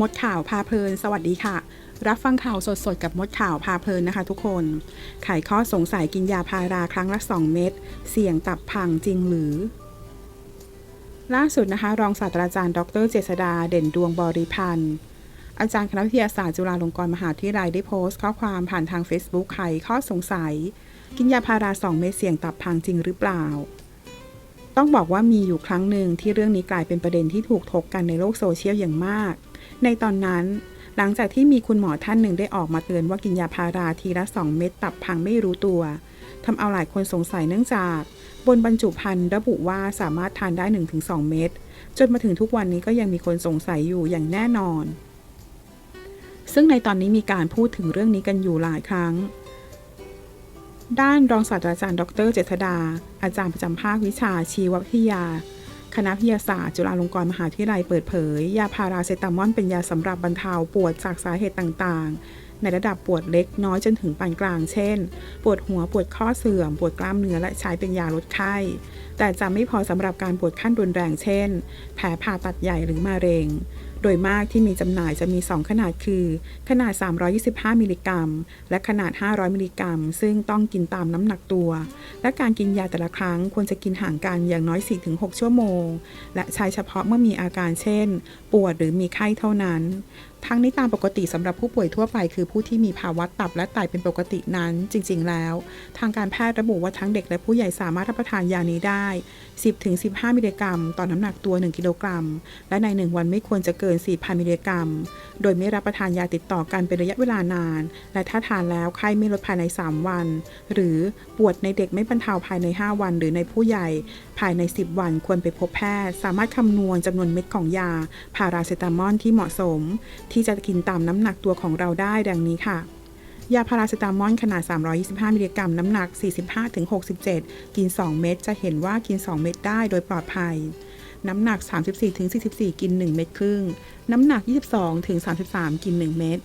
มดข่าวพาเพลิน สวัสดีค่ะ รับฟังข่าวสดๆ กับมดข่าวพาเพลินนะคะทุกคน ไขข้อสงสัยกินยาพาราครั้งละ 2 เม็ด เสี่ยงตับพังจริงหรือ ล่าสุดนะคะ รองศาสตราจารย์ ดรเจษดา เด่นดวงบริพันธ์อาจารย์คณะวิทยาศาสตร์จุฬาลงกรณ์มหาวิทยาลัยได้โพสต์ข้อความผ่านทาง Facebook ไขข้อสงสัย กินยาพารา 2 เม็ดเสี่ยงตับพังจริงหรือเปล่าต้องบอกว่ามีอยู่ครั้งหนึ่งที่เรื่องนี้กลายเป็นประเด็นที่ถูกถกกันในโลกโซเชียลอย่างมาก ในตอนนั้น หลังจากที่มีคุณหมอท่านหนึ่งได้ออกมาเตือนว่ากินยาพาราทีละ 2 เม็ดตับพังไม่รู้ตัวทำเอาหลายคนสงสัยเนื่องจาก บนบรรจุภัณฑ์ระบุว่าสามารถทานได้ 1-2 เม็ดจนมาถึงทุกวันนี้ก็ยังมีคนสงสัยอยู่อย่างแน่นอน ซึ่งในตอนนี้มีการพูดถึงเรื่องนี้กันอยู่หลายครั้ง ด้านรองศาสตราจารย์ ดร เจษดา อาจารย์ประจำภาควิชาชีววิทยา คณะวิทยาศาสตร์ จุฬาลงกรณ์มหาวิทยาลัยเปิดเผย ยาพาราเซตามอลเป็นยาสำหรับบรรเทาปวดจากสาเหตุต่างๆ ในระดับปวดเล็กน้อยจนถึงปานกลาง เช่น ปวดหัวปวดข้อเสื่อม ปวดกล้ามเนื้อและใช้เป็นยาลดไข้ แต่จะไม่พอสำหรับการปวดขั้นรุนแรงเช่น แผลผ่าตัดใหญ่หรือมะเร็ง โดยมากที่มีจำหน่ายจะมี 2 ขนาดคือ ขนาด 325 มิลลิกรัม และขนาด 500 มิลลิกรัม ซึ่งต้องกินตามน้ำหนักตัว และการกินยาแต่ละครั้งควรจะกินห่างกันอย่างน้อย 4-6 ชั่วโมง และใช้เฉพาะเมื่อมีอาการเช่น ปวดหรือมีไข้เท่านั้น ทั้งนี้ตามปกติสำหรับผู้ป่วยทั่วไป คือผู้ที่มีภาวะตับและไตเป็นปกตินั้นจริง ๆ แล้ว ทางการแพทย์ระบุว่าทั้งเด็กและผู้ใหญ่สามารถรับประทานยานี้ได้ 10-15 มิลลิกรัม ต่อน้ำหนักตัว 1 กิโลกรัม และใน 1 วันไม่ควรจะเกิน 4,000 มิลลิกรัม โดยไม่รับประทานยาติดต่อกันเป็นระยะเวลานาน และถ้าทานแล้วไข้ไม่ลดภายใน 3 วัน หรือปวดในเด็กไม่บรรเทาภายใน 5 วัน หรือในผู้ใหญ่ ภายใน 10 วันควรไปพบแพทย์ สามารถคำนวณจำนวนเม็ดของยา พาราเซตามอลที่เหมาะสม ที่จะกินตามน้ำหนักตัวของเราได้ดังนี้ค่ะยาพาราเซตามอลขนาด 325 มิลลิกรัม น้ำหนัก 45-67 กิน 2 เม็ด จะเห็นว่ากิน 2 เม็ดได้โดยปลอดภัย น้ำหนัก 34-44 กิน 1 เม็ดครึ่ง น้ำหนัก 22-33 กิน 1 เม็ด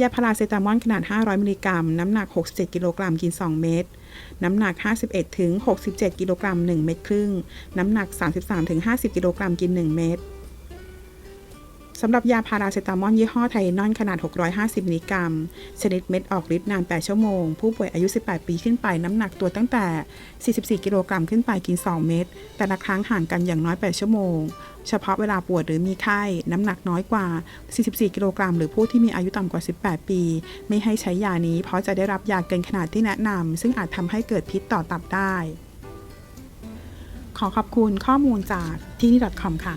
ยาพาราเซตามอลขนาด 500 มิลลิกรัม น้ำหนัก 67 กิโลกรัม กิน 2 เม็ด น้ำหนัก 51-67 กิโลกรัม 1 เม็ดครึ่ง น้ำหนัก 33-50 กิโลกรัม กิน 1 เม็ด สำหรับยาพาราเซตามอลยี่ห้อไทนอนขนาด 650 มิลลิกรัม ชนิดเม็ดออกฤทธิ์นาน 8 ชั่วโมง ผู้ป่วยอายุ 18 ปีขึ้นไปน้ำหนักตัวตั้งแต่ 44 กิโลกรัมขึ้นไปกิน 2 เม็ด แต่ละครั้งห่างกันอย่างน้อย 8 ชั่วโมง เฉพาะเวลาปวดหรือมีไข้ น้ำหนักน้อยกว่า 44 กิโลกรัม หรือผู้ที่มีอายุต่ำกว่า 18 ปี ไม่ให้ใช้ยานี้ เพราะจะได้รับยาเกินขนาดที่แนะนำ ซึ่งอาจทำให้เกิดพิษต่อตับได้ ขอขอบคุณข้อมูลจากที่นี่ .com ค่ะ